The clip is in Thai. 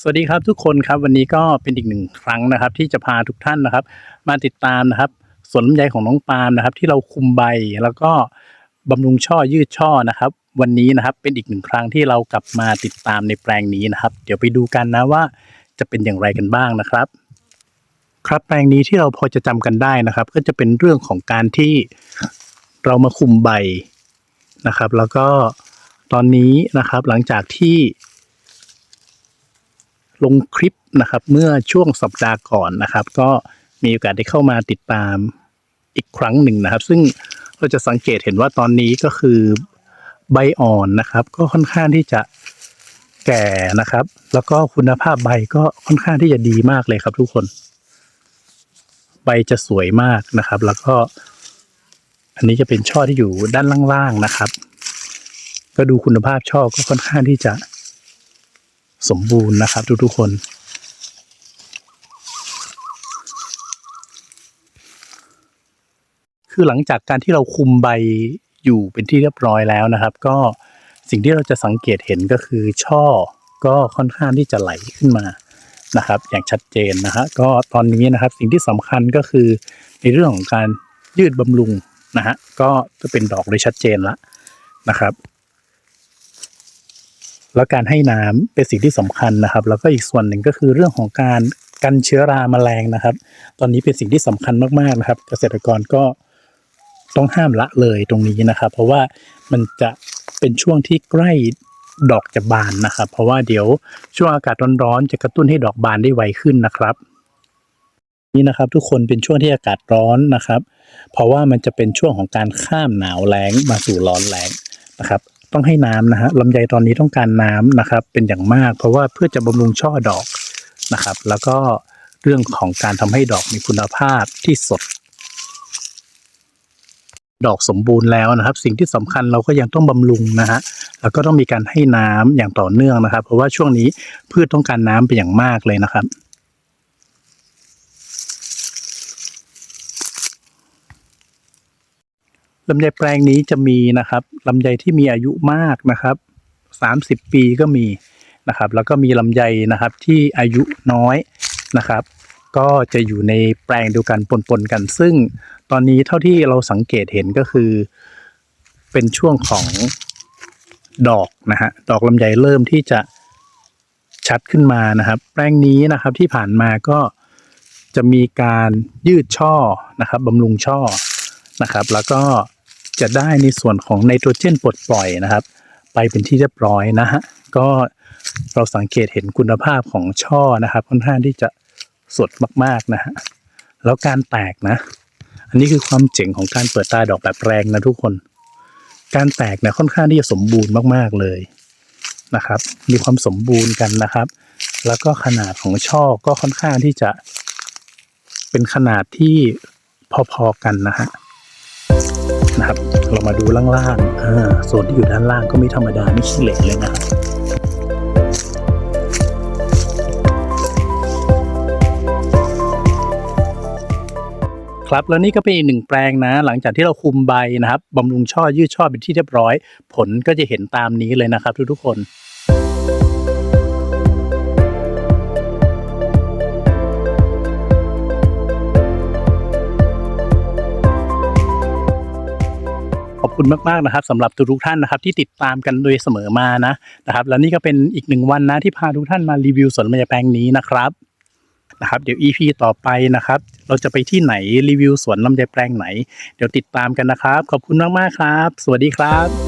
สวัสดีครับทุกคนครับวันนี้ก็เป็นอีกหนึ่งครั้งนะครับ ที่จะพาทุกท่านนะครับ มาติดตามนะครับสวนลำไยของน้องปาล์มนะครับ ที่เราคุมใบแล้วก็บำรุงช่อยืดช่อนะครับ วันนี้นะครับเป็นอีกหนึ่งครั้งที่เรากลับมาติดตามในแปลงนี้นะครับ เดี๋ยวไปดูกันนะว่าจะเป็นอย่างไรกันบ้างนะครับ ครับแปลงนี้ที่เราพอจะจำกันได้นะครับ ก็จะเป็นเรื่องของการที่เรามาคุมใบนะครับ แล้วก็ตอนนี้นะครับหลังจากที่ ลงคลิปนะครับ เมื่อช่วงสัปดาห์ก่อนนะครับ ก็มีโอกาสได้เข้ามาติดตามอีกครั้งหนึ่งนะครับ ซึ่งเราจะสังเกตเห็นว่าตอนนี้ก็คือใบอ่อนนะครับ ก็ค่อนข้างที่จะแก่นะครับ แล้วก็คุณภาพใบก็ค่อนข้างที่จะดีมากเลยครับ ทุกคน ใบจะสวยมากนะครับ แล้วก็ อันนี้จะเป็นช่อที่อยู่ด้านล่างๆนะครับ ก็ดูคุณภาพช่อก็ค่อนข้างที่จะ สมบูรณ์นะครับ ทุกๆคน คือหลังจากการที่เราคุมใบอยู่เป็นที่เรียบร้อยแล้วนะครับ ก็สิ่งที่เราจะสังเกตเห็นก็คือช่อก็ค่อนข้างที่จะไหลขึ้นมานะครับ อย่างชัดเจนนะฮะก็ตอนนี้นะครับสิ่งที่สำคัญก็คือในเรื่องของการยืดบำรุงนะฮะก็จะเป็นดอกโดยชัดเจนล้วนะครับ แล้วการให้น้ำเป็นสิ่งที่สำคัญนะครับ แล้วก็อีกส่วนหนึ่งก็คือเรื่องของการกันเชื้อราแมลงนะครับ ตอนนี้เป็นสิ่งที่สำคัญมากๆนะครับ เกษตรกรก็ต้องห้ามละเลยตรงนี้นะครับ เพราะว่ามันจะเป็นช่วงที่ใกล้ดอกจะบานนะครับ เพราะว่าเดี๋ยวช่วงอากาศร้อนๆจะกระตุ้นให้ดอกบานได้ไวขึ้นนะครับ นี่นะครับทุกคนเป็นช่วงที่อากาศร้อนนะครับ เพราะว่ามันจะเป็นช่วงของการข้ามหนาวแล้งมาสู่ร้อนแล้งนะครับ ต้องให้น้ำนะฮะลำไยตอนนี้ต้องการน้ำนะครับ เป็นอย่างมาก เพราะว่าเพื่อจะบำรุงช่อดอกนะครับ แล้วก็เรื่องของการทำให้ดอกมีคุณภาพที่สด ดอกสมบูรณ์แล้วนะครับ สิ่งที่สำคัญเราก็ยังต้องบำรุงนะฮะแล้วก็ต้องมีการให้น้ำอย่างต่อเนื่องนะครับ เพราะว่าช่วงนี้พืชต้องการน้ำเป็นอย่างมากเลยนะครับ ลำไยแปลงนี้จะมีนะครับลำไยที่มีอายุมากนะครับสามสิบปีก็มีนะครับ แล้วก็มีลำไยนะครับที่อายุน้อยนะครับ ก็จะอยู่ในแปลงเดียวกันปนๆกัน ซึ่งตอนนี้เท่าที่เราสังเกตเห็นก็คือ เป็นช่วงของดอกนะฮะดอกลำไยเริ่มที่จะชัดขึ้นมานะครับ แปลงนี้นะครับที่ผ่านมาก็จะมีการยืดช่อนะครับบำรุงช่อนะครับ แล้วก็ จะได้ในส่วนของไนโตรเจนปลดปล่อยนะครับ ไปเป็นที่เรียบร้อยนะฮะก็เราสังเกตเห็นคุณภาพของช่อนะครับ ค่อนข้างที่จะสดมากๆนะฮะแล้วการแตกนะ อันนี้คือความเจ๋งของการเปิดตาดอกแบบแรงนะทุกคน การแตกเนี่ยค่อนข้างที่จะสมบูรณ์มากๆเลยนะครับ มีความสมบูรณ์กันนะครับ แล้วก็ขนาดของช่อก็ค่อนข้างที่จะเป็นขนาดที่พอๆกันนะฮะ นะครับ เรามาดูล่างๆอ่าโซนที่อยู่ด้านล่างก็ไม่ธรรมดาไม่ขี้เหล็กเลยนะครับครับแล้วนี่ก็เป็นอีกหนึ่งแปลงนะ หลังจากที่เราคุมใบนะครับบำรุงช่อยืดช่อเป็นที่เรียบร้อย ผลก็จะเห็นตามนี้เลยนะครับทุกๆคน คุณมากๆนะครับสำหรับทุกท่านนะครับที่ติดตามกันโดยเสมอมานะนะครับ แล้วนี่ก็เป็นอีกหนึ่งวันนะที่พาทุกท่านมารีวิวสวนลำไยแปลงนี้นะครับนะครับเดี๋ยว EP ต่อไปนะครับ เราจะไปที่ไหนรีวิวสวนลำไยแปลงไหน เดี๋ยวติดตามกันนะครับ ขอบคุณมากๆครับ สวัสดีครับ